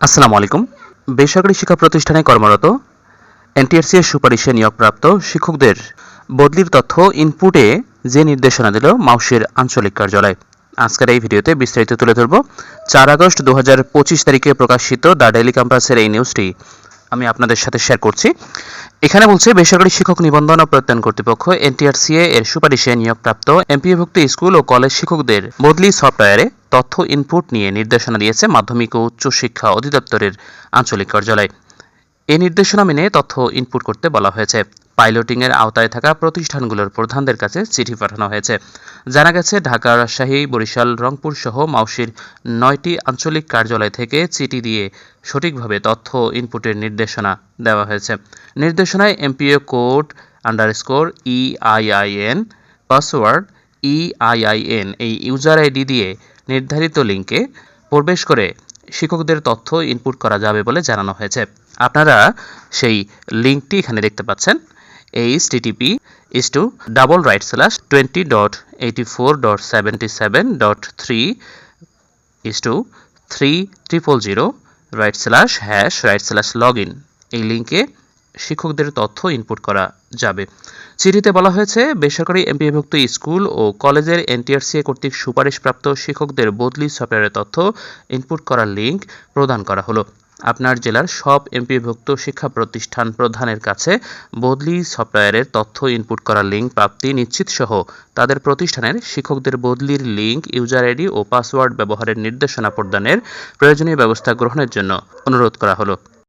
আসসালামু আলাইকুম। বেসরকারি শিক্ষা প্রতিষ্ঠানে কর্মরত এনটিআরসি এর সুপারিশে নিয়োগপ্রাপ্ত শিক্ষকদের বদলির তথ্য ইনপুটে যে নির্দেশনা দিল মাউসের আঞ্চলিক কার্যালয়। আজকের এই ভিডিওতে বিস্তারিত তুলে ধরব। চার আগস্ট দু হাজার পঁচিশ তারিখে প্রকাশিত দ্য ডেইলি ক্যাম্পাসের এই নিউজটি আমি আপনাদের সাথে শেয়ার করছি। এখানে বলছে, বেসরকারি শিক্ষক নিবন্ধন ও প্রত্যয়ন কর্তৃপক্ষ এনটিআরসিএ এর সুপারিশে নিয়োগপ্রাপ্ত এমপিএভুক্ত স্কুল ও কলেজ শিক্ষকদের বদলি সফটওয়্যারে তথ্য ইনপুট নিয়ে নির্দেশনা দিয়েছে মাধ্যমিক ও উচ্চ শিক্ষা অধিদপ্তরের আঞ্চলিক কার্যালয়। এই নির্দেশনা মেনে তথ্য ইনপুট করতে বলা হয়েছে। পাইলটিংয়ের আওতায় থাকা প্রতিষ্ঠানগুলোর প্রধানদের কাছে চিঠি পাঠানো হয়েছে। জানা গেছে ঢাকা রাজশাহী, বরিশাল, রংপুর সহ মাউশির নয়টি আঞ্চলিক কার্যালয় থেকে চিঠি দিয়ে সঠিকভাবে তথ্য ইনপুটের নির্দেশনা দেওয়া হয়েছে। নির্দেশনায় MPO code underscore EIIN password EIIN এই ইউজার আইডি দিয়ে নির্ধারিত লিঙ্কে প্রবেশ করে শিক্ষকদের তথ্য ইনপুট করা যাবে বলে জানানো হয়েছে। আপনারা সেই লিঙ্কটি এখানে দেখতে পাচ্ছেন H T T P is to double right slash twenty dot eighty four dot seventy seven dot three is two three triple zero right slash hash right slash log in এই লিঙ্কে শিক্ষকদের তথ্য ইনপুট করা যাবে। চিঠিতে বলা হয়েছে, বেসরকারি এমপিভুক্ত স্কুল ও কলেজের এনটিআরসিএ কর্তৃক সুপারিশপ্রাপ্ত শিক্ষকদের বদলি সফটওয়্যারের তথ্য ইনপুট করার লিঙ্ক প্রদান করা হলো। আপনার জেলার সব এমপিভুক্ত শিক্ষা প্রতিষ্ঠান প্রধানের কাছে বদলি সফটওয়্যারের তথ্য ইনপুট করার লিঙ্ক প্রাপ্তি নিশ্চিত সহ তাদের প্রতিষ্ঠানের শিক্ষকদের বদলির লিঙ্ক ইউজার আইডি ও পাসওয়ার্ড ব্যবহারের নির্দেশনা প্রদানের প্রয়োজনীয় ব্যবস্থা গ্রহণের জন্য অনুরোধ করা হলো।